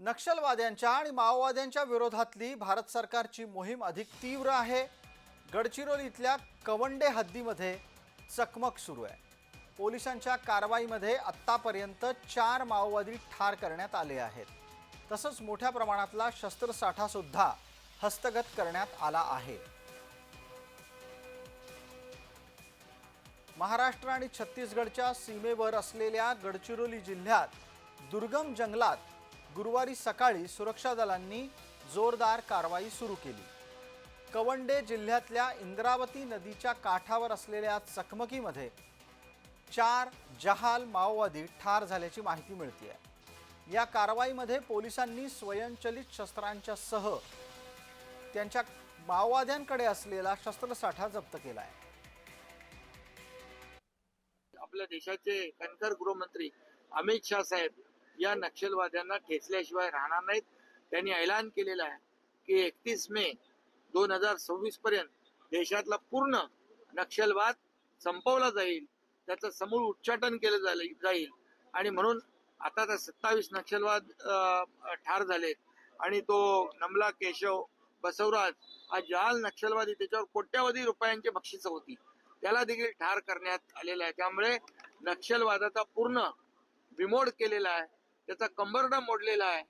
नक्षलवाद्यांच्या आणि माओवाद्यांच्या विरोधातली भारत सरकारची मोहीम अधिक तीव्र आहे. गडचिरोलीतल्या कवंडे हद्दीमध्ये चकमक सुरू आहे. पोलिसांच्या कारवाईमध्ये आत्तापर्यंत चार माओवादी ठार करण्यात आले आहेत. तसंच मोठ्या प्रमाणातला शस्त्रसाठासुद्धा हस्तगत करण्यात आला आहे. महाराष्ट्र आणि छत्तीसगडच्या सीमेवर असलेल्या गडचिरोली जिल्ह्यात दुर्गम जंगलात गुरुवारी सकाळी सुरक्षा दलांनी जोरदार कारवाई सुरू केली. कवंडे जिल्ह्यातल्या इंद्रावती नदीच्या काठावर असलेल्या चकमकीमध्ये चार जहाल माओवादी ठार झाल्याची माहिती मिळते आहे या कारवाईमध्ये पोलिसांनी स्वयंचलित शस्त्रांच्या सह त्यांच्या माओवाद्यांकडे असलेला शस्त्रसाठा जप्त केला आहे आपल्या देशाचे कणखर गृहमंत्री अमित शाह साहेब या नक्षलवाद्यांना ठेचल्याशिवाय राहणार नाहीत. त्यांनी ऐलान केलेलं आहे की एकतीस मे दोन हजार सव्वीस पर्यंत देशातला पूर्ण नक्षलवाद संपवला जाईल. त्याचं समूळ उच्चाटन केलं जाईल आणि म्हणून आता तर सत्तावीस नक्षलवाद ठार झालेत. आणि तो नमला केशव बसवराज हा जाल नक्षलवादी त्याच्यावर कोट्यावधी रुपयांची बक्षिसं होती. त्याला देखील ठार करण्यात आलेला आहे. त्यामुळे नक्षलवादाचा पूर्ण बिमोड केलेला आहे. त्याचा कंबरडा मोडलेला आहे.